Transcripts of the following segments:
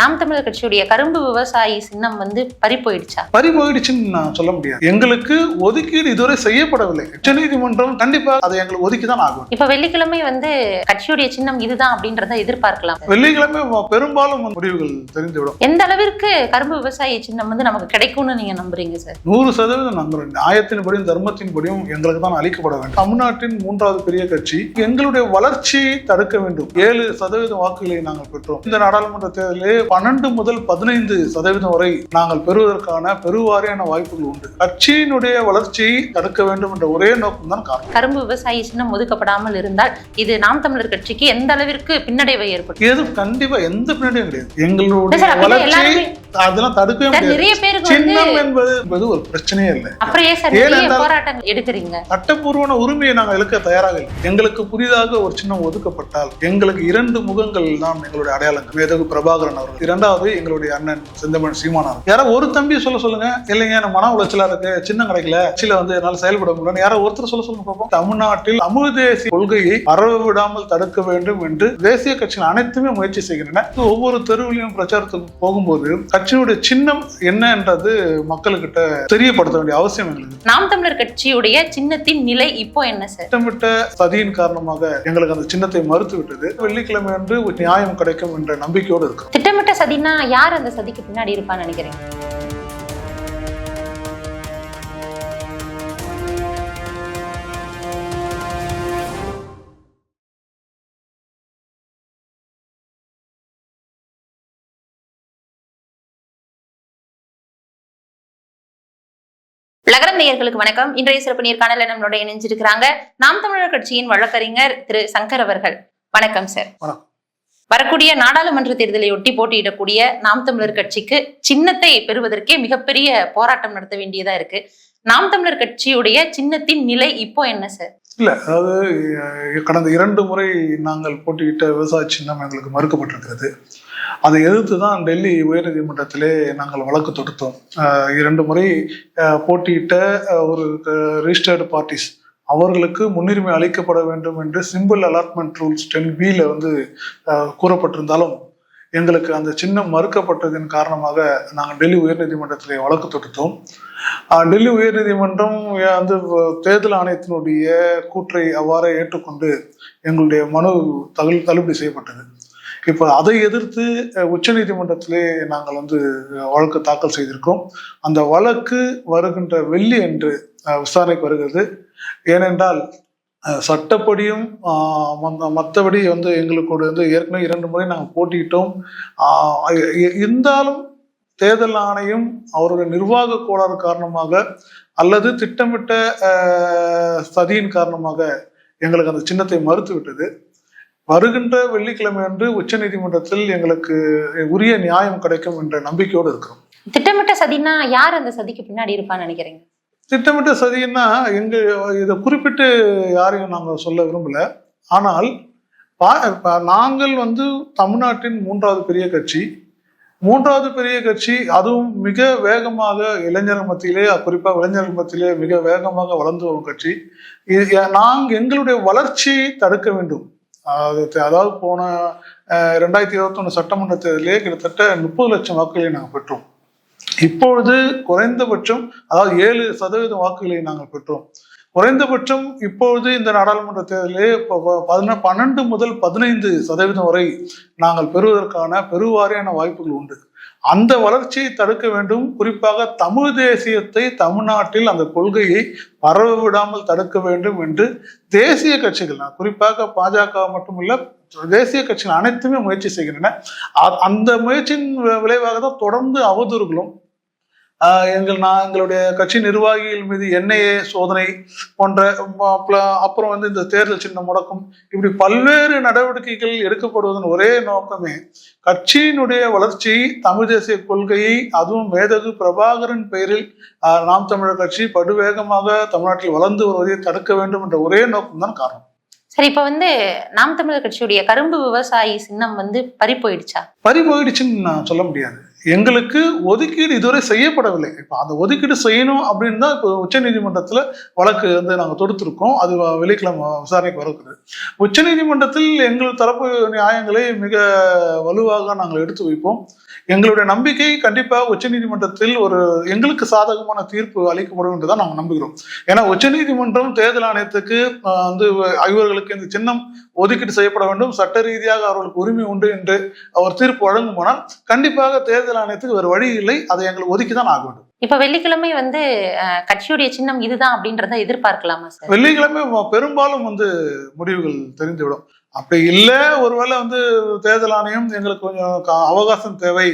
நாம் தமிழர் கட்சியுடைய கரும்பு விவசாயி சின்னம் வந்து பறி போயிடுச்சா பறி போயிடுச்சுன்னு நான் சொல்ல முடியாது. எங்களுக்கு ஒதுக்கீடு இதுவரை செய்யப்படவில்லை. உச்சநீதிமன்றம் கண்டிப்பா அதை எங்களுக்கு ஒதுக்கி தான் ஆகும் இப்ப வெள்ளிக்கிழமை வந்து கட்சியுடைய சின்னம் இதுதான் அப்படின்றத எதிர்பார்க்கலாம். வெள்ளிக்கிழமை பெரும்பாலும் முடிவுகள் தெரிந்துவிடும். எந்த அளவிற்கு கரும்பு விவசாயி சின்னம் வந்து நமக்கு கிடைக்கும்னு நீங்க நம்புறீங்க சார் நூறு சதவீதம் நாங்கள் நியாயத்தின்படியும் தர்மத்தின்படியும் எங்களுக்கு தான் அளிக்கப்பட வேண்டும். தமிழ்நாட்டின் மூன்றாவது பெரிய கட்சி. எங்களுடைய வளர்ச்சியை தடுக்க வேண்டும். ஏழு சதவீதம் வாக்குகளை நாங்கள் பெற்றோம். இந்த நாடாளுமன்ற தேர்தலில் பன்னெண்டு முதல் பதினைந்து சதவீதம் வரை நாங்கள் பெறுவதற்கான பெருவாரியான வாய்ப்புகள் உண்டு. கட்சியினுடைய வளர்ச்சியை தடுக்க வேண்டும் என்ற ஒரே நோக்கம் தான் காரணம். கரும்பு விவசாயி சின்னம் ஒதுக்கப்படாமல் இருந்தால் இது நாம் தமிழர் கட்சிக்கு எந்த அளவிற்கு பின்னடைவை ஏற்படும் எது கண்டிப்பா எந்த பின்னாடியும் கிடையாது. எங்களுடைய வளர்ச்சி அதெல்லாம் தடுக்கவே முடியாது. சின்னம் என்பது என்பது ஒரு பிரச்சனையே இல்லை. அப்புறம் எடுக்கிறீங்க? சட்டப்பூர்வமான உரிமையை நாங்கள் இழுக்க தயாராக இல்லை. எங்களுக்கு புதிதாக ஒரு சின்னம் ஒதுக்கப்பட்டால் எங்களுக்கு இரண்டு முகங்கள் தான் எங்களுடைய அடையாளங்கள் மேதகு பிரபாகரன் அவர்கள். இரண்டாவது எங்களுடைய அண்ணன் செந்தமன் சீமானார் யாரோ ஒரு தம்பி சொல்ல சொல்லுங்க. இல்லைங்க எனக்கு மன உளைச்சலா இருக்கு. சின்னம் கிடைக்கல. சில வந்து என்னால் செயல்பட முடியல யாரோ ஒருத்தர் சொல்ல சொல்லுங்க பார்ப்போம் தமிழ்நாட்டில் தமிழ் தேசிய கொள்கையை பரவ விடாமல் தடுக்க வேண்டும் என்று தேசிய கட்சிகள் அனைத்துமே முயற்சி செய்கின்றன. ஒவ்வொரு தெருவிலையும் பிரச்சாரத்துக்கு போகும்போது கட்சியினுடைய சின்னம் என்ன என்றது மக்களுக்கிட்ட தெரியப்படுத்த வேண்டிய அவசியம் எங்களுக்கு. நாம் தமிழர் கட்சியுடைய சின்னத்தின் நிலை இப்போ என்ன சார் திட்டமிட்ட சதியின் காரணமாக எங்களுக்கு அந்த சின்னத்தை மறுத்து விட்டது வெள்ளிக்கிழமை அன்று ஒரு நியாயம் கிடைக்கும் என்ற நம்பிக்கையோடு இருக்கிறோம் திட்டமிட்ட சதினா யார் அந்த சதிக்கு பின்னாடி இருப்பான்னு நினைக்கிறீங்க? லகரம் நேயர்களுக்கு வணக்கம். இன்றைய சிறப்பு நேர்காணல நம்மளோட இணைஞ்சிருக்கிறாங்க நாம் தமிழர் கட்சியின் வழக்கறிஞர் திரு சங்கர் அவர்கள். வணக்கம் சார். வரக்கூடிய நாடாளுமன்ற தேர்தலை ஒட்டி போட்டியிடக்கூடிய நாம் தமிழர் கட்சிக்கு சின்னத்தை பெறுவதற்கே மிகப்பெரிய போராட்டம் நடத்த வேண்டியதா இருக்கு. நாம் தமிழர் கட்சியுடைய சின்னத்தின் நிலை இப்போ என்ன சார் இல்ல அதாவது கடந்த இரண்டு முறை நாங்கள் போட்டியிட்ட விவசாய சின்னம் எங்களுக்கு மறுக்கப்பட்டிருக்கிறது. அதை எதிர்த்து தான் டெல்லி உயர்நீதிமன்றத்திலே நாங்கள் வழக்கு தொடுத்தோம். இரண்டு முறை போட்டியிட்ட ஒரு ரிஜிஸ்டர்டு பார்ட்டிஸ் அவர்களுக்கு முன்னுரிமை அளிக்கப்பட வேண்டும் என்று சிம்பிள் அலாட்மெண்ட் ரூல்ஸ் டென் பியில் வந்து கூறப்பட்டிருந்தாலும் எங்களுக்கு அந்த சின்னம் மறுக்கப்பட்டதன் காரணமாக நாங்கள் டெல்லி உயர்நீதிமன்றத்திலே வழக்கு தொடுத்தோம். டெல்லி உயர்நீதிமன்றம் அந்த தேர்தல் ஆணையத்தினுடைய கூற்றை அவ்வாறே ஏற்றுக்கொண்டு எங்களுடைய மனு தகு தள்ளுபடி செய்யப்பட்டது. இப்போ அதை எதிர்த்து உச்ச உச்சநீதிமன்றத்திலே நாங்கள் வந்து வழக்கு தாக்கல் செய்திருக்கோம் அந்த வழக்கு வருகின்ற வெள்ளி என்று விசாரணைக்கு வருகிறது. ஏனென்றால் சட்டப்படியும் மற்றபடி வந்து எங்களுக்கு வந்து ஏற்கனவே இரண்டு முறை நாங்கள் போட்டியிட்டோம். இருந்தாலும் தேர்தல் ஆணையம் அவருடைய நிர்வாக கோளாறு காரணமாக அல்லது திட்டமிட்ட சதியின் காரணமாக எங்களுக்கு அந்த சின்னத்தை மறுத்து விட்டது வருகின்ற வெள்ளிக்கிழமை அன்று உச்சநீதிமன்றத்தில் எங்களுக்கு உரிய நியாயம் கிடைக்கும் என்ற நம்பிக்கையோடு இருக்கிறோம். திட்டமிட்ட சதினா யார் அந்த சதிக்கு பின்னாடி இருப்பான்னு நினைக்கிறீங்க? திட்டமிட்ட சதின்னா எங்க இதை குறிப்பிட்டு யாரையும் நாங்கள் சொல்ல விரும்பல. ஆனால் நாங்கள் வந்து தமிழ்நாட்டின் மூன்றாவது பெரிய கட்சி. மூன்றாவது பெரிய கட்சி அதுவும் மிக வேகமாக இளைஞர் மத்தியிலே குறிப்பாக இளைஞர்கள் மத்தியிலே மிக வேகமாக வளர்ந்து வரும் கட்சி. நாங்கள் எங்களுடைய வளர்ச்சியை தடுக்க வேண்டும். அதாவது அதாவது போன ரெண்டாயிரத்தி இருபத்தொன்னு சட்டமன்ற தேர்தலிலே கிட்டத்தட்ட முப்பது லட்சம் வாக்குகளை நாங்கள் பெற்றோம். இப்பொழுது குறைந்தபட்சம் அதாவது ஏழு சதவீதம் வாக்குகளை நாங்கள் பெற்றோம். குறைந்தபட்சம் இப்பொழுது இந்த நாடாளுமன்ற தேர்தலிலே ப- பன்னெண்டு முதல் பதினைந்து சதவீதம் வரை நாங்கள் பெறுவதற்கான பெருவாரியான வாய்ப்புகள் உண்டு. அந்த வளர்ச்சியை தடுக்க வேண்டும். குறிப்பாக தமிழ் தேசியத்தை தமிழ்நாட்டில் அந்த கொள்கையை பரவ விடாமல் தடுக்க வேண்டும் என்று தேசிய கட்சிகள் குறிப்பாக பாஜக மட்டுமில்ல தேசிய கட்சிகள் அனைத்துமே முயற்சி செய்கின்றன. அ- அந்த முயற்சியின் விளைவாக தான் தொடர்ந்து அவதூறுகளும் எங்கள் நான் எங்களுடைய கட்சி நிர்வாகிகள் மீது என்ஐஏ சோதனை போன்ற அப்புறம் வந்து இந்த தேர்தல் சின்னம் முடக்கும். இப்படி பல்வேறு நடவடிக்கைகள் எடுக்கப்படுவதன் ஒரே நோக்கமே கட்சியினுடைய வளர்ச்சி தமிழ் தேசிய கொள்கையை அதுவும் மேதகு பிரபாகரன் பெயரில் நாம் தமிழர் கட்சி படுவேகமாக தமிழ்நாட்டில் வளர்ந்து வருவதை தடுக்க வேண்டும் என்ற ஒரே நோக்கம் தான் காரணம். சரி இப்ப வந்து நாம் தமிழர் கட்சியுடைய கரும்பு விவசாயி சின்னம் வந்து பறி போயிடுச்சா பறி போயிடுச்சுன்னு நான் சொல்ல முடியாது. எங்களுக்கு ஒதுக்கீடு இதுவரை செய்யப்படவில்லை. இப்போ அந்த ஒதுக்கீடு செய்யணும் அப்படின்னு தான் இப்போ உச்சநீதிமன்றத்தில் வழக்கு வந்து நாங்கள் தொடுத்திருக்கோம். அது வெள்ளிக்கிழமை விசாரணைக்கு வரக்குது உச்சநீதிமன்றத்தில் எங்கள் தரப்பு நியாயங்களை மிக வலுவாக நாங்கள் எடுத்து வைப்போம். எங்களுடைய நம்பிக்கை கண்டிப்பாக உச்சநீதிமன்றத்தில் ஒரு எங்களுக்கு சாதகமான தீர்ப்பு அளிக்கப்படும் என்று தான் நாங்கள் நம்புகிறோம். ஏன்னா உச்சநீதிமன்றம் தேர்தல் ஆணையத்துக்கு வந்து இவர்களுக்கு இந்த சின்னம் ஒதுக்கீடு செய்யப்பட வேண்டும். சட்ட ரீதியாக அவர்களுக்கு உரிமை உண்டு என்று அவர் தீர்ப்பு வழங்குமானால் கண்டிப்பாக தேர்தல் ஆணையத்துக்கு வேறு வழி இல்லை. அதை எங்களுக்கு ஒதுக்கி தான் ஆக வேண்டும் இப்ப வெள்ளிக்கிழமை வந்து கட்சியுடைய சின்னம் இதுதான் அப்படின்றத எதிர்பார்க்கலாமா சார்? வெள்ளிக்கிழமை பெரும்பாலும் வந்து முடிவுகள் தெரிந்துவிடும். அப்படி இல்லை ஒருவேளை வந்து தேர்தல் ஆணையம் எங்களுக்கு கொஞ்சம் அவகாசம் தேவை.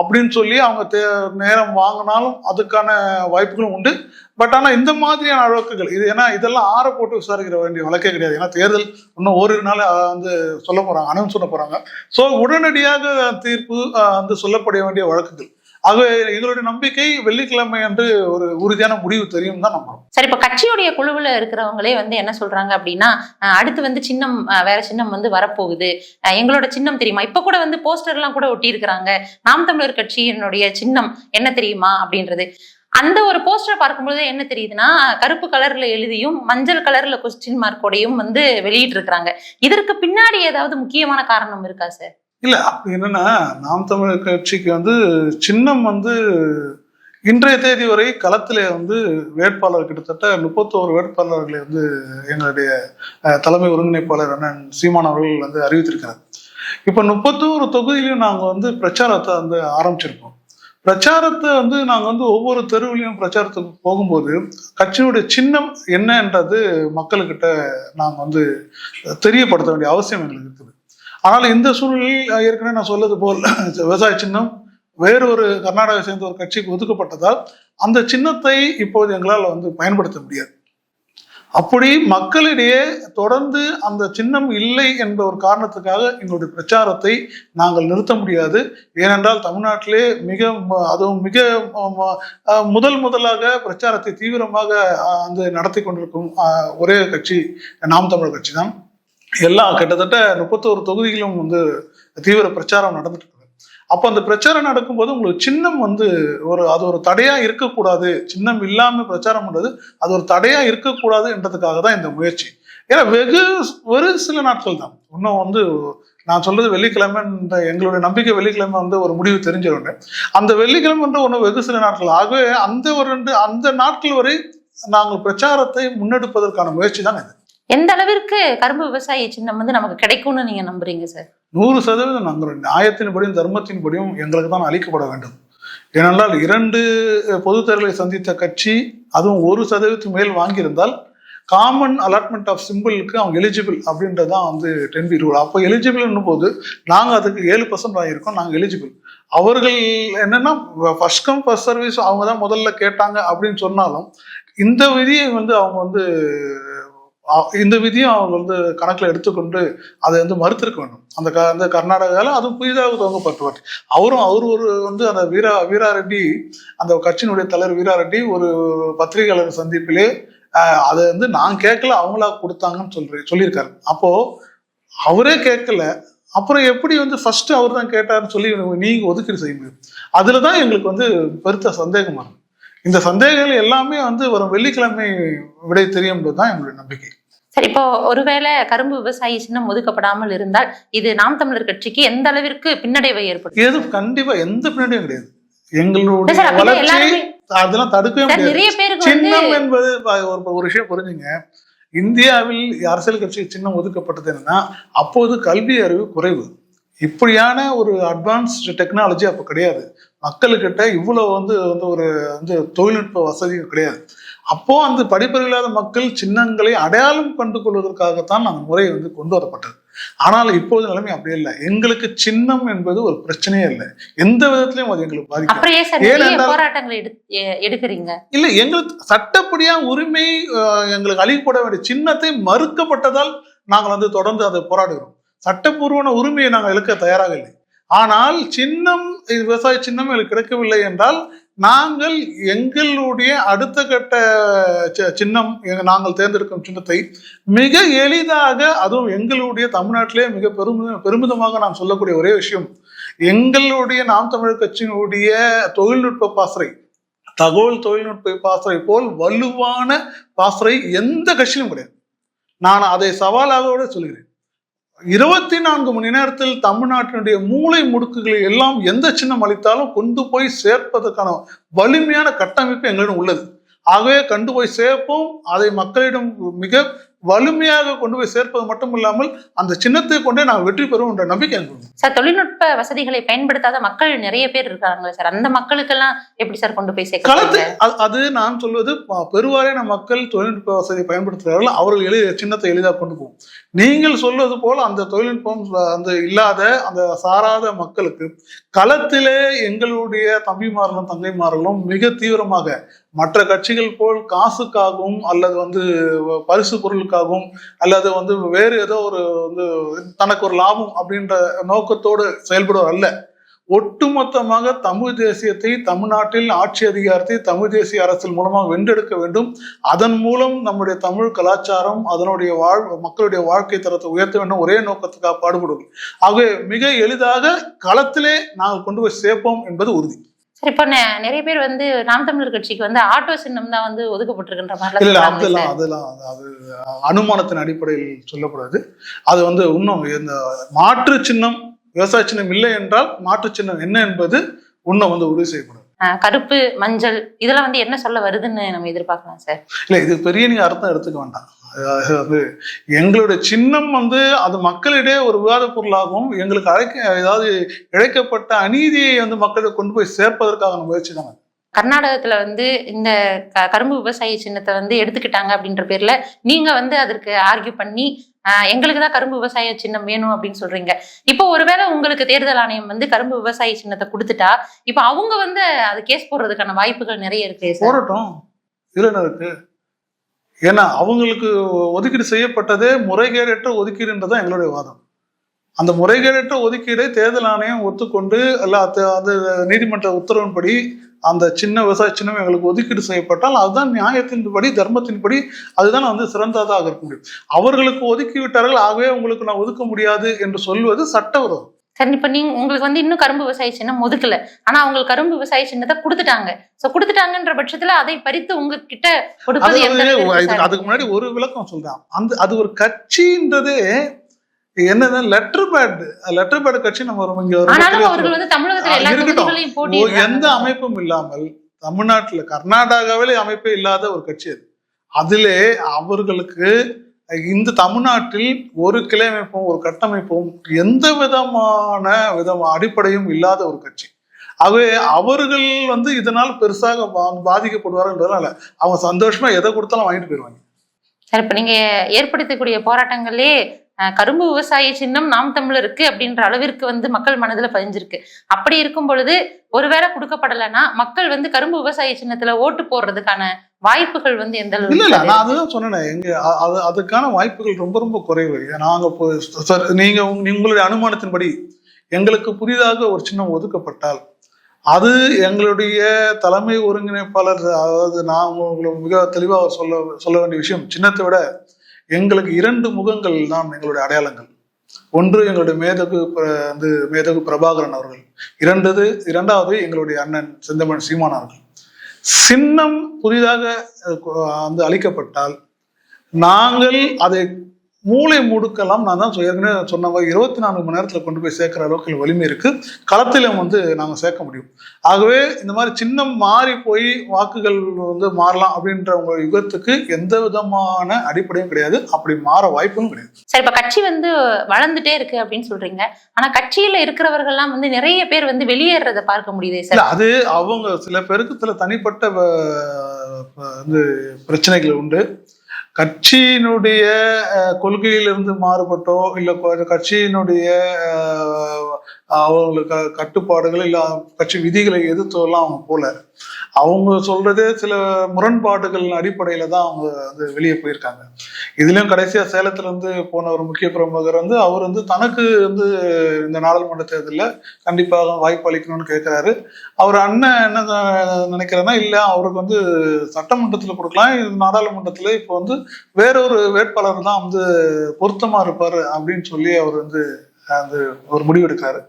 அப்படின்னு சொல்லி அவங்க தே நேரம் வாங்கினாலும் அதுக்கான வாய்ப்புகளும் உண்டு. பட் ஆனால் இந்த மாதிரியான வழக்குகள் இது ஏன்னா இதெல்லாம் ஆற போட்டு விசாரிக்கிற வேண்டிய வழக்கே கிடையாது. ஏன்னா தேர்தல் இன்னும் ஒரு நாள் வந்து சொல்ல போகிறாங்க அனௌன்ஸ் சொல்ல போகிறாங்க ஸோ உடனடியாக தீர்ப்பு வந்து சொல்லப்பட வேண்டிய வழக்குகள். ஆக எங்களுடைய நம்பிக்கை வெள்ளிக்கிழமை என்று ஒரு உறுதியான முடிவு தெரியும் தான் நம்புறோம். சரி இப்ப கட்சியுடைய குழுவுல இருக்கிறவங்களே வந்து என்ன சொல்றாங்க அப்படின்னா அடுத்து வந்து சின்னம் வேற சின்னம் வந்து வரப்போகுது. அஹ், எங்களோட சின்னம் தெரியுமா? இப்ப கூட வந்து போஸ்டர் எல்லாம் கூட ஒட்டி இருக்கிறாங்க நாம் தமிழர் கட்சியினுடைய சின்னம் என்ன தெரியுமா அப்படின்றது. அந்த ஒரு போஸ்டர் பார்க்கும்போது என்ன தெரியுதுன்னா கருப்பு கலர்ல எழுதியும் மஞ்சள் கலர்ல கொஸ்டின் மார்க்கோடையும் வந்து வெளியிட்டு இருக்கிறாங்க இதற்கு பின்னாடி ஏதாவது முக்கியமான காரணம் இருக்கா சார்? இல்லை அப்படி என்னன்னா நாம் தமிழர் கட்சிக்கு வந்து சின்னம் வந்து இன்றைய தேதி வரை களத்திலே வந்து வேட்பாளர் கிட்டத்தட்ட முப்பத்தோரு வேட்பாளர்களை வந்து எங்களுடைய தலைமை ஒருங்கிணைப்பாளர் அண்ணன் சீமான் அவர்கள் வந்து அறிவித்திருக்கிறார். இப்போ முப்பத்தோரு தொகுதியிலும் நாங்கள் வந்து பிரச்சாரத்தை வந்து ஆரம்பிச்சிருக்கோம். பிரச்சாரத்தை வந்து நாங்கள் வந்து ஒவ்வொரு தெருவிலையும் பிரச்சாரத்துக்கு போகும்போது கட்சியினுடைய சின்னம் என்னன்றது மக்கள்கிட்ட நாங்கள் வந்து தெரியப்படுத்த வேண்டிய அவசியம் எங்களுக்கு இருக்குது. ஆனால் இந்த சூழ்நிலையில் ஏற்கனவே நான் சொல்லது போல் விவசாய சின்னம் வேறொரு கர்நாடகாவை சேர்ந்த ஒரு கட்சிக்கு ஒதுக்கப்பட்டதால் அந்த சின்னத்தை இப்போது எங்களால் வந்து பயன்படுத்த முடியாது. அப்படி மக்களிடையே தொடர்ந்து அந்த சின்னம் இல்லை என்ற ஒரு காரணத்துக்காக எங்களுடைய பிரச்சாரத்தை நாங்கள் நிறுத்த முடியாது. ஏனென்றால் தமிழ்நாட்டிலே மிக அதுவும் மிக ம- முதல் முதலாக பிரச்சாரத்தை தீவிரமாக வந்து நடத்தி கொண்டிருக்கும் ஒரே கட்சி நாம் தமிழர் கட்சி தான். எல்லா கிட்டத்தட்ட முப்பத்தோரு தொகுதிகளும் வந்து தீவிர பிரச்சாரம் நடந்துட்டு இருக்குது அப்போ அந்த பிரச்சாரம் நடக்கும்போது உங்களுக்கு சின்னம் வந்து ஒரு அது ஒரு தடையா இருக்கக்கூடாது. சின்னம் இல்லாம பிரச்சாரம் பண்றது அது ஒரு தடையா இருக்கக்கூடாது என்றதுக்காக தான் இந்த முயற்சி. ஏன்னா வெகு ஒரு சில நாட்கள் தான். இன்னும் வந்து நான் சொல்றது வெள்ளிக்கிழமைன்ற எங்களுடைய நம்பிக்கை வெள்ளிக்கிழமை வந்து ஒரு முடிவு தெரிஞ்சிடும் அந்த வெள்ளிக்கிழமை வந்து வெகு சில நாட்கள். ஆகவே அந்த ஒரு ரெண்டு அந்த நாட்கள் வரை நாங்கள் பிரச்சாரத்தை முன்னெடுப்பதற்கான முயற்சி தான் இது. எந்த அளவிற்கு கரும்பு விவசாயி சின்னம் வந்து நமக்கு கிடைக்கும்னு நீங்க நம்புறீங்க சார் நூறு சதவீதம் நாங்கள் நியாயத்தின்படியும் தர்மத்தின்படியும் எங்களுக்கு தான் அளிக்கப்பட வேண்டும். ஏனென்றால் இரண்டு பொதுத்தேர்தலை சந்தித்த கட்சி அதுவும் ஒரு சதவீதத்துக்கு மேல் வாங்கியிருந்தால் காமன் அலாட்மெண்ட் ஆஃப் சிம்பிளுக்கு அவங்க எலிஜிபிள் அப்படின்றது தான் வந்து டென் பி ரூல் அப்போ எலிஜிபிள்னும் போது நாங்கள் அதுக்கு ஏழு பர்சன்ட் வாங்கியிருக்கோம் நாங்கள் எலிஜிபிள் அவர்கள் என்னன்னா ஃபர்ஸ்ட் கம் ஃபர்ஸ்ட் சர்வீஸ் அவங்க தான் முதல்ல கேட்டாங்க அப்படின்னு சொன்னாலும் இந்த விதியை வந்து அவங்க வந்து இந்த விதியும் அவங்க வந்து கணக்கில் எடுத்துக்கொண்டு அதை வந்து மறுத்திருக்க வேண்டும். அந்த க அந்த கர்நாடகாவில் அதுவும் புதிதாக துவங்கப்பட்டவர். அவரும் அவர் ஒரு வந்து அந்த வீரா வீரா ரெட்டி அந்த கட்சியினுடைய தலைவர் வீரா ரெட்டி ஒரு பத்திரிகையாளர் சந்திப்பிலே அதை வந்து நான் கேட்கல அவங்களா கொடுத்தாங்கன்னு சொல்ற சொல்லியிருக்காரு. அப்போ அவரே கேட்கல. அப்புறம் எப்படி வந்து ஃபர்ஸ்ட் அவர் தான் கேட்டாருன்னு சொல்லி நீங்க ஒதுக்கீடு செய்ய முடியும் அதுல தான் எங்களுக்கு வந்து பெருத்த சந்தேகமா இருக்கும் இந்த சந்தேகங்கள் எல்லாமே வந்து வரும் வெள்ளிக்கிழமை விடை தெரியும் தான் எங்களுடைய நம்பிக்கை. சரி இப்போ ஒருவேளை கரும்பு விவசாயி சின்னம் ஒதுக்கப்படாமல் இருந்தால் இது நாம் தமிழர் கட்சிக்கு எந்த அளவிற்கு பின்னடைவை ஏற்படுத்தும்? எது கண்டிப்பா எந்த பின்னாடியும் கிடையாது. எங்களுடைய வளர்ச்சி அதெல்லாம் தடுக்கவே முடியாது. சின்னம் என்பது ஒரு விஷயம் புரிஞ்சுங்க. இந்தியாவில் அரசியல் கட்சி சின்னம் ஒதுக்கப்பட்டது என்னன்னா அப்போது கல்வி அறிவு குறைவு. இப்படியான ஒரு அட்வான்ஸ்டு டெக்னாலஜி அப்போ கிடையாது. மக்களுக்கிட்ட இவ்வளவு வந்து வந்து ஒரு வந்து தொழில்நுட்ப வசதி கிடையாது. அப்போ அந்த படிப்பறிவு இல்லாத மக்கள் சின்னங்களை அடையாளம் கண்டு கொள்வதற்காகத்தான் அந்த முறை வந்து கொண்டு வரப்பட்டது. ஆனால் இப்போது நிலைமை அப்படி இல்லை. எங்களுக்கு சின்னம் என்பது ஒரு பிரச்சனையே இல்லை. எந்த விதத்திலையும் அது எங்களுக்கு பாதிக்கும் போராட்டங்கள் எடுக்கிறீங்க. இல்ல எங்களுக்கு சட்டப்படியா உரிமை எங்களுக்கு அளிக்கப்பட வேண்டிய சின்னத்தை மறுக்கப்பட்டதால் நாங்கள் வந்து தொடர்ந்து அதை போராடுகிறோம். சட்டப்பூர்வமான உரிமையை நாங்கள் இழக்க தயாராக இல்லை. ஆனால் சின்னம் இது விவசாய சின்னம் எங்களுக்கு கிடைக்கவில்லை என்றால் நாங்கள் எங்களுடைய அடுத்த கட்ட சி- சின்னம் நாங்கள் தேர்ந்தெடுக்கும் சின்னத்தை மிக எளிதாக அதுவும் எங்களுடைய தமிழ்நாட்டிலே மிக பெருமித பெருமிதமாக நாம் சொல்லக்கூடிய ஒரே விஷயம். எங்களுடைய நாம் தமிழர் கட்சியினுடைய தொழில்நுட்ப பாசறை தகவல் தொழில்நுட்ப பாசறை போல் வலுவான பாசறை எந்த கட்சியிலும் கிடையாது. நான் அதை சவாலாக சொல்கிறேன். இருபத்தி நான்கு மணி நேரத்தில் தமிழ்நாட்டினுடைய மூளை முடுக்குகளை எல்லாம் எந்த சின்னம் அளித்தாலும் கொண்டு போய் சேர்ப்பதற்கான வலிமையான கட்டமைப்பு எங்களிடம் உள்ளது. ஆகவே கண்டு போய் சேர்ப்போம். அதை மக்களிடம் மிக வலிமையாக கொண்டு போய் சேர்ப்பது மட்டும் இல்லாமல் அந்த சின்னத்தை கொண்டே நான் வெற்றி பெறுவோம் என்ற நம்பிக்கை எனக்கு. சார் தொழில்நுட்ப வசதிகளை பயன்படுத்தாத மக்கள் நிறைய பேர் இருக்காங்களே சார். அந்த மக்களுக்கெல்லாம் எப்படி சார் கொண்டு போய் களத்து சேர்க்க அது- அது நான் சொல்வது பெருவாரியான மக்கள் தொழில்நுட்ப வசதி பயன்படுத்துகிறார்கள். அவர்கள் எளி சின்னத்தை எளிதாக கொண்டு போகும் நீங்கள் சொல்வது போல் அந்த தொழில்நுட்பம் அந்த இல்லாத அந்த சாராத மக்களுக்கு களத்திலே எங்களுடைய தம்பிமார்களும் தங்கைமார்களும் மிக தீவிரமாக மற்ற கட்சிகள் போல் காசுக்காகவும் அல்லது வந்து பரிசு பொருளுக்காகவும் அல்லது வந்து வேறு ஏதோ ஒரு வந்து தனக்கு ஒரு லாபம் அப்படின்ற நோக்கத்தோடு செயல்படுவது அல்ல. ஒட்டுமொத்தமாக தமிழ் தேசியத்தை தமிழ்நாட்டில் ஆட்சி அதிகாரத்தை தமிழ் தேசிய அரசின் மூலமாக வென்றெடுக்க வேண்டும். அதன் மூலம் நம்முடைய தமிழ் கலாச்சாரம் அதனுடைய வாழ் மக்களுடைய வாழ்க்கை தரத்தை உயர்த்த வேண்டும். ஒரே நோக்கத்துக்காக பாடுபடுவோம் ஆகவே மிக எளிதாக களத்திலே நாங்கள் கொண்டு போய் சேர்ப்போம் என்பது உறுதி. சார் இப்போ நிறைய பேர் வந்து நாம் தமிழர் கட்சிக்கு வந்து ஆட்டோ சின்னம் தான் வந்து ஒதுக்கப்பட்டிருக்கின்ற மாதிரி இல்ல அதெல்லாம் அதெல்லாம் அது- அனுமானத்தின் அடிப்படையில் சொல்லக்கூடாது அது வந்து இன்னும் இந்த மாற்று சின்னம் விவசாய சின்னம் இல்லை என்றால் மாற்று சின்னம் என்ன என்பது இன்னும் வந்து உறுதி செய்யப்படும் கருப்பு மஞ்சள் இதெல்லாம் வந்து என்ன சொல்ல வருதுன்னு நம்ம எதிர்பார்க்கலாம் சார். இல்ல இது பெரிய நீங்க அர்த்தம் எடுத்துக்க வேண்டாம். அது எங்களுடைய சின்னம் வந்து அது மக்களிடையே ஒரு விவாத பொருளாகவும் எங்களுக்கு அழைக்க ஏதாவது இழைக்கப்பட்ட அநீதியை வந்து மக்களுக்கு கொண்டு போய் சேர்ப்பதற்கான முயற்சி தான். கர்நாடகத்துல வந்து இந்த க- கரும்பு விவசாய சின்னத்தை வந்து எடுத்துக்கிட்டாங்க அப்படின்ற பேர்ல நீங்க வந்து அதற்கு ஆர்கியூ பண்ணி ஆஹ், எங்களுக்கு தான் கரும்பு விவசாய சின்னம் வேணும் அப்படின்னு சொல்றீங்க. இப்போ ஒருவேளை உங்களுக்கு தேர்தல் ஆணையம் வந்து கரும்பு விவசாய சின்னத்தை கொடுத்துட்டா இப்போ அவங்க வந்து அது கேஸ் போடுறதுக்கான வாய்ப்புகள் நிறைய இருக்கு என்ன இருக்கு? ஏன்னா அவங்களுக்கு ஒதுக்கீடு செய்யப்பட்டதே முறைகேடற்ற ஒதுக்கீடுன்றதான் எங்களுடைய வாதம். அந்த முறைகேடற்ற ஒதுக்கீடை தேர்தல் ஆணையம் ஒத்துக்கொண்டு அல்ல அது- நீதிமன்ற உத்தரவின்படி அந்த சின்ன விவசாய சின்னம் எங்களுக்கு ஒதுக்கீடு செய்யப்பட்டால் அதுதான் நியாயத்தின்படி தர்மத்தின்படி அதுதான் வந்து சிறந்ததாக இருக்க முடியும். அவர்களுக்கு ஒதுக்கி விட்டார்கள் ஆகவே உங்களுக்கு நான் ஒதுக்க முடியாது என்று சொல்வது சட்டவிரோதம். சரி இப்ப நீங்க உங்களுக்கு வந்து இன்னும் கரும்பு விவசாய சின்னம் ஒதுக்கல. ஆனா அவங்களுக்கு கரும்பு விவசாய சின்னத்தை கொடுத்துட்டாங்க. சோ கொடுத்துட்டாங்கன்ற பட்சத்துல அதை பறித்து உங்ககிட்ட கொடுப்பது? அதுக்கு முன்னாடி ஒரு விளக்கம் சொல்றேன். அந்த அது ஒரு கட்சின்றதே என்னது? லெட்டர் பேட் லெட்டர் பேட் கட்சி நம்ம இங்க தமிழகத்துல இருக்கட்டும். எந்த அமைப்பும் இல்லாமல் தமிழ்நாட்டுல கர்நாடகாவிலே அமைப்பே இல்லாத ஒரு கட்சி அது. அதிலே அவர்களுக்கு இந்த தமிழ்நாட்டில் ஒரு கிளை அமைப்பும் ஒரு கட்டமைப்பும் எந்த விதமான விதம் அடிப்படையும் இல்லாத ஒரு கட்சி. ஆகவே அவர்கள் வந்து இதனால் பெருசாக பா- அவங்க சந்தோஷமா எதை கொடுத்தாலும் வாங்கிட்டு போயிடுவாங்க. சார் இப்ப நீங்க ஏற்படுத்தக்கூடிய போராட்டங்களே கரும்பு விவசாய சின்னம் நாம் தமிழருக்கு அப்படின்ற அளவிற்கு வந்து மக்கள் மனதுல பதிஞ்சிருக்கு. அப்படி இருக்கும் பொழுது ஒருவேளை கொடுக்கப்படலைன்னா மக்கள் வந்து கரும்பு விவசாய சின்னத்துல ஓட்டு போடுறதுக்கான வாய்ப்புகள் வந்து எந்த இல்ல இல்ல நான் அதுதான் சொன்னேன். எங்க அது அதுக்கான வாய்ப்புகள் ரொம்ப ரொம்ப குறைவு. நாங்க சார் நீங்க உங்க- உங்களுடைய அனுமானத்தின்படி எங்களுக்கு புதிதாக ஒரு சின்னம் ஒதுக்கப்பட்டால் அது எங்களுடைய தலைமை ஒருங்கிணைப்பாளர் அதாவது நான் உங்களுக்கு மிக தெளிவாக சொல்ல சொல்ல வேண்டிய விஷயம் சின்னத்தை விட எங்களுக்கு இரண்டு முகங்கள் தான் எங்களுடைய அடையாளங்கள். ஒன்று எங்களுடைய மேதகு பிர- வந்து மேதகு பிரபாகரன் அவர்கள். இரண்டது இரண்டாவது எங்களுடைய அண்ணன் செந்தமன் சீமான் அவர்கள். சின்னம் புதிதாக வந்து அளிக்கப்பட்டால் நாங்கள் அதை மூளை முடுக்கலாம். நான் தான் ஏற்கனவே சொன்ன மாதிரி இருபத்தி நான்கு மணி நேரத்தில் கொண்டு போய் சேர்க்கிற அளவுக்கு வலிமை இருக்கு. களத்திலும் வந்து நாங்கள் சேர்க்க முடியும். ஆகவே இந்த மாதிரி சின்னம் மாறி போய் வாக்குகள் வந்து மாறலாம் அப்படின்ற உங்க யுகத்துக்கு எந்த விதமான அடிப்படையும் கிடையாது. அப்படி மாற வாய்ப்பும் கிடையாது. சரி இப்ப கட்சி வந்து வளர்ந்துட்டே இருக்கு அப்படின்னு சொல்றீங்க. ஆனா கட்சியில இருக்கிறவர்கள்லாம் வந்து நிறைய பேர் வந்து வெளியேறத பார்க்க முடியுதே சார்? அது அவங்க சில பேருக்கு சில தனிப்பட்ட வந்து பிரச்சனைகள் உண்டு. கட்சியினுடைய கொள்கையிலிருந்து மாறுபட்டோ இல்லை கட்சியினுடைய அவங்களுக்கு கட்டுப்பாடுகள் இல்லை கட்சி விதிகளை எதிர்த்தெல்லாம் அவங்க போல. அவங்க சொல்றதே சில முரண்பாடுகள் அடிப்படையில தான் அவங்க வந்து வெளியே போயிருக்காங்க. இதுலயும் கடைசியா சேலத்துல இருந்து போன ஒரு முக்கிய பிரமுகர் வந்து அவர் வந்து தனக்கு வந்து இந்த நாடாளுமன்ற தேர்தலில் கண்டிப்பாக வாய்ப்பு அளிக்கணும்னு கேட்கிறாரு அவர் அண்ணன் என்ன ந- நினைக்கிறேன்னா அவருக்கு வந்து சட்டமன்றத்தில் கொடுக்கலாம் நாடாளுமன்றத்தில் இப்போ வந்து வேறொரு வேட்பாளர் தான் வந்து பொருத்தமா இருப்பாரு அப்படின்னு சொல்லி அவர் வந்து அந்த ஒரு முடிவு எடுக்கிறாரு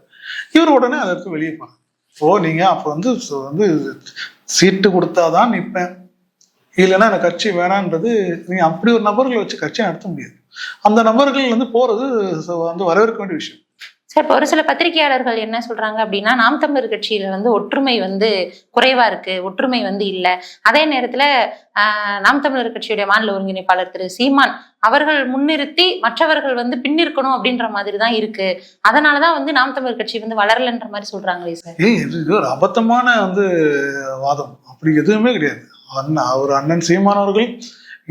இவர் உடனே அதை எடுத்து வெளியே போறாங்க ஓ நீங்க அப்ப வந்து வந்து சீட்டு கொடுத்தாதான் நிற்பேன் இல்லைன்னா எனக்கு கட்சி வேணான்றது நீங்க அப்படி ஒரு நபர்களை வச்சு கட்சியை நடத்த முடியாது. அந்த நபர்கள் வந்து போறது வந்து வரவேற்க வேண்டிய விஷயம். சார் இப்போ ஒரு சில பத்திரிகையாளர்கள் என்ன சொல்றாங்க அப்படின்னா நாம் தமிழர் கட்சியில வந்து ஒற்றுமை வந்து குறைவா இருக்கு ஒற்றுமை வந்து இல்லை. அதே நேரத்துல ஆஹ், நாம் தமிழர் கட்சியுடைய மாநில ஒருங்கிணைப்பாளர் திரு சீமான் அவர்கள் முன்னிறுத்தி மற்றவர்கள் வந்து பின்னிருக்கணும் அப்படின்ற மாதிரி தான் இருக்கு. அதனாலதான் வந்து நாம் தமிழர் கட்சி வந்து வளரலன்ற மாதிரி சொல்றாங்களே சார். ஏய் இது ஒரு அபத்தமான வந்து வாதம். அப்படி எதுவுமே கிடையாது. அண்ணன் அவர் அண்ணன் சீமானவர்கள்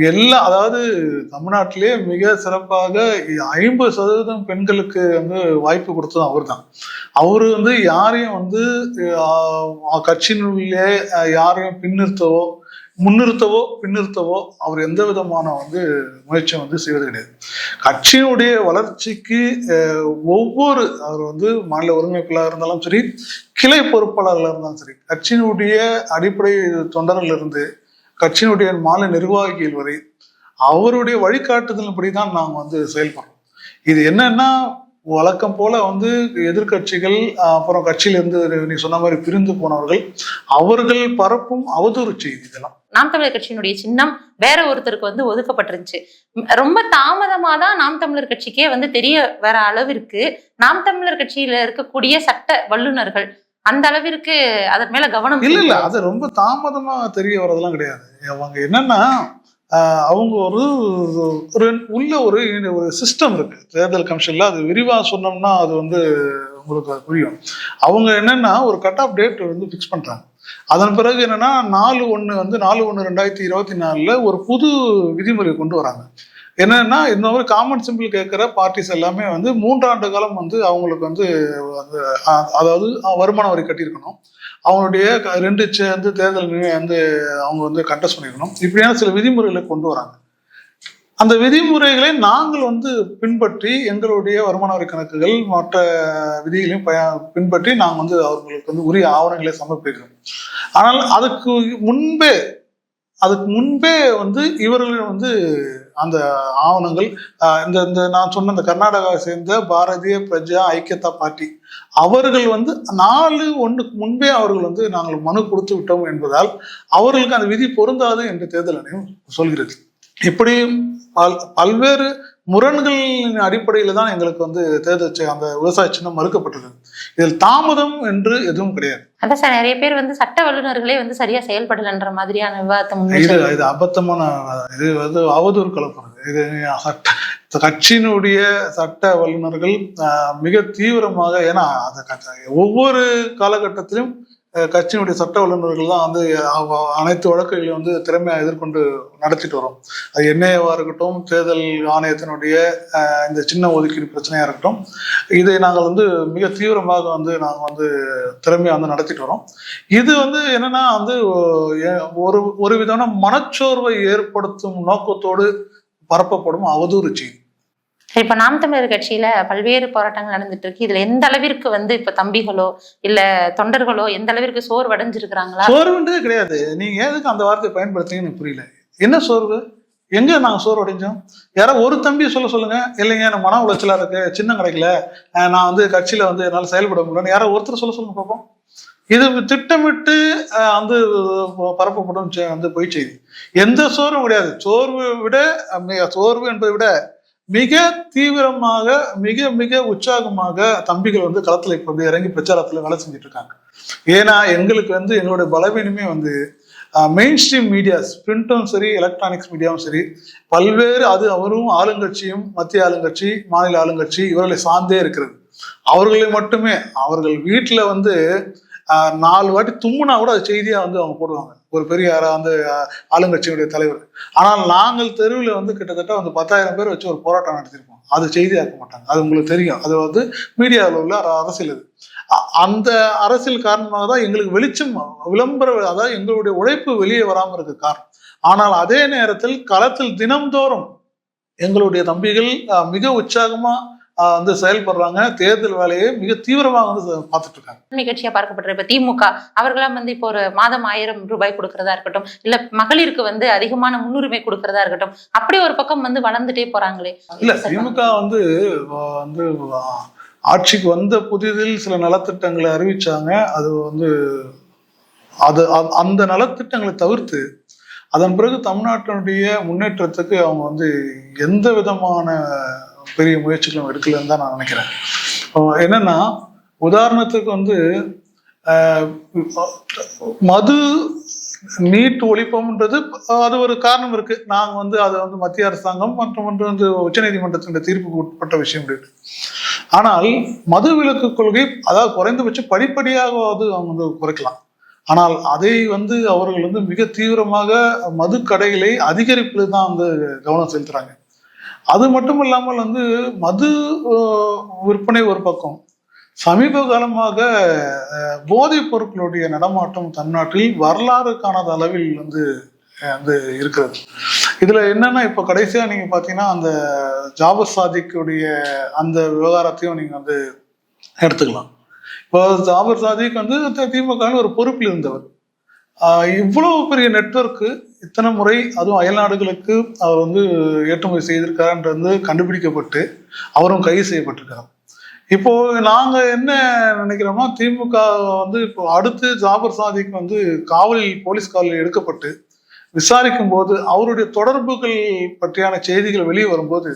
எல்லா அதாவது தமிழ்நாட்டிலே மிக சிறப்பாக ஐம்பது சதவீதம் பெண்களுக்கு வந்து வாய்ப்பு கொடுத்தது அவர் தான் அவர் வந்து யாரையும் வந்து கட்சியினுள்ளே யாரையும் பின்னிறுத்தவோ முன்னிறுத்தவோ பின்னிறுத்தவோ அவர் எந்த விதமான வந்து முயற்சியும் வந்து செய்வது கிடையாது. கட்சியினுடைய வளர்ச்சிக்கு ஒவ்வொரு அவர் வந்து மாநில ஒருங்கிணைப்பாளராக இருந்தாலும் சரி கிளை பொறுப்பாளர்களாக இருந்தாலும் சரி கட்சியினுடைய அடிப்படை தொண்டர்கள்லேருந்து கட்சியினுடைய மாநில நிர்வாகிகள் வரை அவருடைய வழிகாட்டுதலின்படி தான் நாங்கள் வந்து செயல்படுறோம். இது என்னன்னா வழக்கம் போல வந்து எதிர்க்கட்சிகள் அஹ், அப்புறம் கட்சியிலிருந்து நீ சொன்ன மாதிரி பிரிந்து போனவர்கள் அவர்கள் பரப்பும் அவதூறு செய்தி இதெல்லாம். நாம் தமிழர் கட்சியினுடைய சின்னம் வேற ஒருத்தருக்கு வந்து ஒதுக்கப்பட்டிருந்துச்சு. ரொம்ப தாமதமா தான் நாம் தமிழர் கட்சிக்கே வந்து தெரிய வர அளவிற்கு நாம் தமிழர் கட்சியில இருக்கக்கூடிய சட்ட வல்லுநர்கள் அந்த அளவிற்கு அதன் மேல கவனம் இல்ல இல்ல. அது ரொம்ப தாமதமா தெரிய வரதெல்லாம் கிடையாது. அவங்க என்னன்னா அவங்க ஒரு ஒரு உள்ள ஒரு ஒரு சிஸ்டம் இருக்கு. தேர்தல் கமிஷன்ல அது விரிவாக சொன்னோம்னா அது வந்து உங்களுக்கு புரியும். அவங்க என்னன்னா ஒரு கட் ஆஃப் டேட் வந்து ஃபிக்ஸ் பண்றாங்க. அதன் பிறகு என்னன்னா நாலு ஒன்று வந்து நாலு ஒன்று ரெண்டாயிரத்தி இருபத்தி நாலில் ஒரு புது விதிமுறை கொண்டு வராங்க. என்னன்னா இந்த மாதிரி காமன் சிம்பிள் கேட்குற பார்ட்டிஸ் எல்லாமே வந்து மூன்றாண்டு காலம் வந்து அவங்களுக்கு வந்து அதாவது வருமான வரி கட்டியிருக்கணும். அவங்களுடைய க- ரெண்டு சேர்ந்து தேர்தல் வந்து அவங்க வந்து கண்டஸ்ட் பண்ணிக்கணும் இப்படியான சில விதிமுறைகளை கொண்டு வராங்க. அந்த விதிமுறைகளை நாங்கள் வந்து பின்பற்றி எங்களுடைய வருமான வரி கணக்குகள் மற்ற விதிகளையும் பய- பின்பற்றி நாங்கள் வந்து அவர்களுக்கு வந்து உரிய ஆவணங்களை சமர்ப்பிக்கிறோம். ஆனால் அதுக்கு முன்பே அதுக்கு முன்பே வந்து இவர்கள் வந்து அந்த ஆவணங்கள் இந்த இந்த நான் சொன்ன இந்த கர்நாடகாவை சேர்ந்த பாரதிய பிரஜா ஐக்கியதா பார்ட்டி அவர்கள் வந்து நாலு ஒன்றுக்கு முன்பே அவர்கள் வந்து நாங்கள் மனு கொடுத்து விட்டோம் என்பதால் அவர்களுக்கு அந்த விதி பொருந்தாது என்று தேர்தல் ஆணையம் சொல்கிறது. இப்படி பல் பல்வேறு முரண்களின் அடிப்படையில் தான் எங்களுக்கு வந்து தேர்தல் அந்த விவசாய சின்னம் மறுக்கப்பட்டது இதில் தாமதம் என்று எதுவும் கிடையாது. அதான் சார் நிறைய பேர் வந்து சட்ட வல்லுநர்களே வந்து சரியா செயல்படலன்ற மாதிரியான விவாதத்தை இது இது அபத்தமான இது வந்து அவதூறு கலப்புறது இது சட்ட கட்சியினுடைய சட்ட வல்லுநர்கள் மிக தீவிரமாக ஏன்னா அது ஒவ்வொரு காலகட்டத்திலும் கட்சியினுடைய சட்ட வல்லுநர்கள் தான் வந்து அனைத்து வழக்குகளையும் வந்து திறமையாக எதிர்கொண்டு நடத்திட்டு வரோம். அது என்ஐஏவாக இருக்கட்டும் தேர்தல் ஆணையத்தினுடைய இந்த சின்ன ஒதுக்கீடு பிரச்சனையாக இருக்கட்டும் இதை நாங்கள் வந்து மிக தீவிரமாக வந்து நாங்கள் வந்து திறமையாக வந்து நடத்திட்டு வரோம். இது வந்து என்னன்னா வந்து ஒரு ஒரு விதமான மனச்சோர்வை ஏற்படுத்தும் நோக்கத்தோடு பரப்பப்படும் அவதூறு செய்தி. இப்போ நாம் தமிழர் கட்சியில பல்வேறு போராட்டங்கள் நடந்துட்டு இருக்கு. இதுல எந்த அளவிற்கு வந்து இப்ப தம்பிகளோ இல்ல தொண்டர்களோ எந்த அளவிற்கு சோர்வு அடைஞ்சிருக்கிறாங்களா சோர்வுன்றதே கிடையாது. நீங்க எதுக்கு அந்த வார்த்தையை பயன்படுத்துறீங்கன்னு எனக்கு புரியல. என்ன சோர்வு? எங்க நாங்க சோர்வு அடைஞ்சோம் யாரோ ஒரு தம்பி சொல்ல சொல்லுங்க. இல்லைங்க எனக்கு மன உளைச்சலா இருக்கு. சின்னம் கிடைக்கல. நான் வந்து கட்சியில வந்து என்னால செயல்பட முடியலன்னு யாரோ ஒருத்தர் சொல்ல சொல்லுங்க பார்ப்போம் இது திட்டமிட்டு வந்து பரப்பப்படும் வந்து போய் செய்தி எந்த சோர்வும் கிடையாது. சோர்வு விட சோர்வு என்பதை விட மிக தீவிரமாக மிக மிக உற்சாகமாக தம்பிகள் வந்து களத்துல இப்ப வந்து இறங்கி பிரச்சாரத்துல வேலை செஞ்சுட்டு இருக்காங்க ஏன்னா எங்களுக்கு வந்து எங்களுடைய பலவீனமே வந்து மெயின் ஸ்ட்ரீம் மீடியாஸ் பிரிண்டும் சரி எலக்ட்ரானிக்ஸ் மீடியாவும் சரி பல்வேறு அது அவரும் ஆளுங்கட்சியும் மத்திய ஆளுங்கட்சி மாநில ஆளுங்கட்சி இவர்களை சார்ந்தே இருக்கிறது. அவர்களை மட்டுமே அவர்கள் வீட்டுல வந்து நாலு வாட்டி தும்முனா கூட அது செய்தியா வந்து அவங்க போடுவாங்க. ஒரு பெரிய யாரா வந்து ஆளுங்கட்சியினுடைய தலைவர். ஆனால் நாங்கள் தெருவில் வந்து கிட்டத்தட்ட வந்து பத்தாயிரம் பேர் வச்சு ஒரு போராட்டம் நடத்திருப்போம் அது செய்தியாக்க மாட்டாங்க. அது உங்களுக்கு தெரியும். அது வந்து மீடியாவில் உள்ள அரசியல் இது. அ- அந்த அரசியல் காரணமாக தான் எங்களுக்கு வெளிச்சம் விளம்பர அதாவது எங்களுடைய உழைப்பு வெளியே வராமல் இருக்கு காரணம். ஆனால் அதே நேரத்தில் களத்தில் தினம்தோறும் எங்களுடைய தம்பிகள் மிக உற்சாகமாக வந்து செயல்படுறாங்க. தேர்தல் வேலையை மிக தீவிரமாக வந்து பார்த்துட்டு இருக்காங்க நிகழ்ச்சியா பார்க்கப்படுற இப்ப திமுக அவர்களாம் வந்து இப்போ ஒரு மாதம் ஆயிரம் ரூபாய் கொடுக்கறதா இருக்கட்டும் இல்ல மகளிருக்கு வந்து அதிகமான முன்னுரிமை கொடுக்கறதா இருக்கட்டும் அப்படி ஒரு பக்கம் வந்து வளர்ந்துட்டே போறாங்களே. இல்ல திமுக வந்து வந்து ஆட்சிக்கு வந்த புதிதில் சில நலத்திட்டங்களை அறிவிச்சாங்க. அது வந்து அது அந்த நலத்திட்டங்களை தவிர்த்து அதன் பிறகு தமிழ்நாட்டினுடைய முன்னேற்றத்துக்கு அவங்க வந்து எந்த விதமான பெரிய முயற்சிகளும் எடுக்கலன்னு தான் நான் நினைக்கிறேன். என்னன்னா உதாரணத்துக்கு வந்து மது நீட் ஒழிப்போம்ன்றது அது ஒரு காரணம் இருக்கு. நாங்கள் வந்து அதை வந்து மத்திய அரசாங்கம் மற்றும் வந்து வந்து உச்சநீதிமன்றத்தின் தீர்ப்புக்கு உட்பட்ட விஷயம் இருக்கு ஆனால் மது விலக்கு கொள்கை அதாவது குறைந்தபட்சம் படிப்படியாகவாவது அவங்க வந்து குறைக்கலாம். ஆனால் அதை வந்து அவர்கள் வந்து மிக தீவிரமாக மது கடைகளை அதிகரிப்பில் தான் வந்து கவனம் செலுத்துறாங்க. அது மட்டும் இல்லாமல் வந்து மது விற்பனை ஒரு பக்கம். சமீப காலமாக போதைப் பொருட்களுடைய நடமாட்டம் தமிழ்நாட்டில் வரலாறு காணாத அளவில் வந்து வந்து இருக்கிறது. இதுல என்னன்னா இப்ப கடைசியா நீங்க பாத்தீங்கன்னா அந்த ஜாபர் சாதிக்குடைய அந்த விவகாரத்தையும் நீங்க வந்து எடுத்துக்கலாம். இப்போ ஜாபர் சாதிக் வந்து திமுக ஒரு பொறுப்பில் இருந்தவர். இவ்வளவு பெரிய நெட்வொர்க்கு இத்தனை முறை அதுவும் அயல்நாடுகளுக்கு அவர் வந்து ஏற்றுமதி செய்திருக்காருன்றது கண்டுபிடிக்கப்பட்டு அவரும் கைது செய்யப்பட்டிருக்கார் இப்போ நாங்க என்ன நினைக்கிறோம்னா திமுக வந்து இப்போ அடுத்து ஜாபர் சாதிக்கு வந்து காவலில் போலீஸ் காவலில் எடுக்கப்பட்டு விசாரிக்கும் போது அவருடைய தொடர்புகள் பற்றியான செய்திகள் வெளியே வரும்போது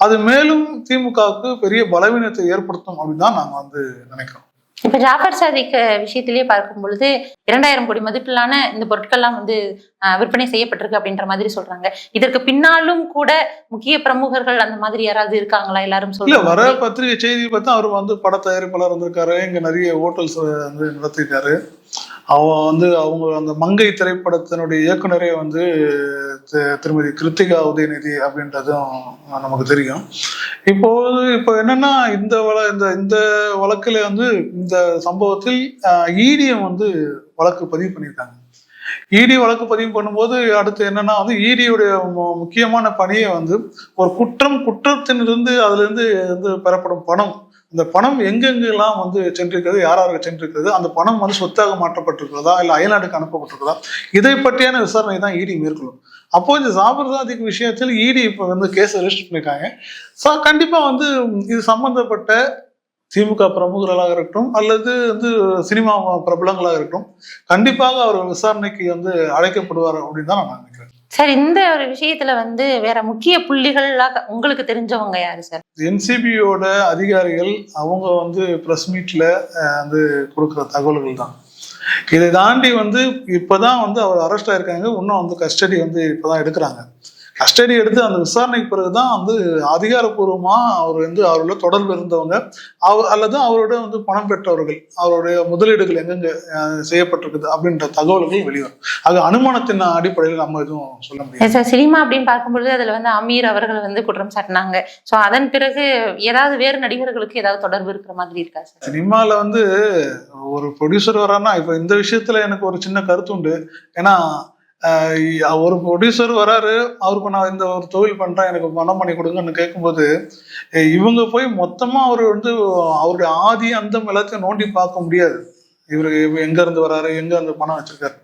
அது மேலும் திமுகவுக்கு பெரிய பலவீனத்தை ஏற்படுத்தும் அப்படின்னு தான் நாங்கள் வந்து நினைக்கிறோம். இப்ப ஜாஃபர் சாதிக் விஷயத்திலேயே பார்க்கும் பொழுது இரண்டாயிரம் கோடி மதிப்பிலான இந்த பொருட்கள்லாம் வந்து விற்பனை செய்யப்பட்டிருக்கு அப்படின்ற மாதிரி சொல்றாங்க. இதற்கு பின்னாலும் கூட முக்கிய பிரமுகர்கள் அந்த மாதிரி யாராவது இருக்காங்களா? எல்லாரும் சொல்ல வர பத்திரிகை செய்தி பார்த்தா அவர் வந்து பட தயாரிப்பாளர் வந்திருக்காரு. இங்க நிறைய ஹோட்டல்ஸ் வந்து நடத்திருக்காரு அவன் வந்து அவங்க அந்த மங்கை திரைப்படத்தினுடைய இயக்குனரே வந்து திருமதி கிருத்திகா உதயநிதி அப்படின்றதும் நமக்கு தெரியும். இப்போது இப்போ என்னன்னா இந்த வழ இந்த இந்த வழக்கில் வந்து இந்த சம்பவத்தில் ஈடியம் வந்து வழக்கு பதிவு பண்ணியிருக்காங்க. இடி வழக்கு பதிவு பண்ணும்போது அடுத்து என்னன்னா வந்து ஈடியுடைய முக்கியமான பணியை வந்து ஒரு குற்றம் குற்றத்திலிருந்து அதுல இருந்து வந்து பெறப்படும் பணம் அந்த பணம் எங்கெங்கெல்லாம் வந்து சென்றிருக்கிறது யார் யாருக்கு சென்றிருக்கிறது அந்த பணம் வந்து சொத்தாக மாற்றப்பட்டிருக்கிறதா இல்லை அயல்நாட்டுக்கு அனுப்பப்பட்டிருக்கிறதா இதை பற்றியான விசாரணை தான் இடி மேற்கொள்ளும். அப்போ இந்த சாபர் சாதிக் விஷயத்தில் இடி இப்போ வந்து கேஸ் ரெஜிஸ்டர் பண்ணியிருக்காங்க ஸோ கண்டிப்பா வந்து இது சம்பந்தப்பட்ட திமுக பிரமுகர்களாக இருக்கட்டும் அல்லது வந்து சினிமா பிரபலங்களாக இருக்கட்டும் கண்டிப்பாக அவர் விசாரணைக்கு வந்து அழைக்கப்படுவார் அப்படின்னு தான் நான் நினைக்கிறேன். சார் இந்த ஒரு விஷயத்துல வந்து வேற முக்கிய புள்ளிகளாக உங்களுக்கு தெரிஞ்சவங்க யாரு சார்? என்சிபியோட அதிகாரிகள் அவங்க வந்து ப்ரெஸ் மீட்ல வந்து கொடுக்குற தகவல்கள் தான். இதை தாண்டி வந்து இப்பதான் வந்து அவர் அரெஸ்ட் ஆயிருக்காங்க. இன்னும் வந்து கஸ்டடி வந்து இப்பதான் எடுக்கிறாங்க. கஸ்டடி எடுத்து அந்த விசாரணைக்கு பிறகுதான் வந்து அதிகாரப்பூர்வமா அவர் வந்து அவரோட தொடர்பு இருந்தவங்க அவர் அல்லது அவரோட வந்து பணம் பெற்றவர்கள் அவருடைய முதலீடுகள் எங்கெங்க செய்யப்பட்டிருக்குது அப்படின்ற தகவல்கள் வெளிவரும். அது அனுமானத்தின் அடிப்படையில் நம்ம எதுவும் சொல்ல முடியாது. சார் சினிமா அப்படின்னு பார்க்கும்பொழுது அதுல வந்து அமீர் அவர்கள் வந்து குற்றம் சாட்டினாங்க. சோ அதன் பிறகு ஏதாவது வேறு நடிகர்களுக்கு ஏதாவது தொடர்பு இருக்கிற மாதிரி இருக்கா சார் சினிமால வந்து ஒரு ப்ரொடியூசர் வரான்னா இப்போ இந்த விஷயத்துல எனக்கு ஒரு சின்ன கருத்து உண்டு. ஏன்னா ஒரு ப்ரொடியூசர் வராரு அவருக்கு நான் இந்த ஒரு தொழில் பண்றேன் எனக்கு பணம் பண்ணி கொடுங்கன்னு கேட்கும்போது இவங்க போய் மொத்தமா அவர் வந்து அவருடைய ஆதி அந்தம் எல்லாத்தையும் நோண்டி பார்க்க முடியாது. இவரு எங்க இருந்து வராரு எங்க அந்த பணம் வச்சிருக்காரு.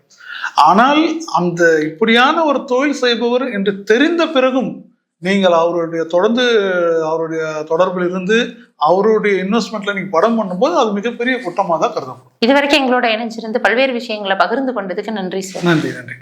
ஆனால் அந்த இப்படியான ஒரு தொழில் செய்பவர் என்று தெரிந்த பிறகும் நீங்கள் அவருடைய தொடர்ந்து அவருடைய தொடர்பில் இருந்து அவருடைய இன்வெஸ்ட்மெண்ட்ல நீங்க படம் பண்ணும்போது அது மிகப்பெரிய குற்றமாக தான் கருதப்படும். இதுவரைக்கும் எங்களோட இணைஞ்சிருந்து பல்வேறு விஷயங்களை பகிர்ந்து கொண்டதுக்கு நன்றி சார். நன்றி நன்றி.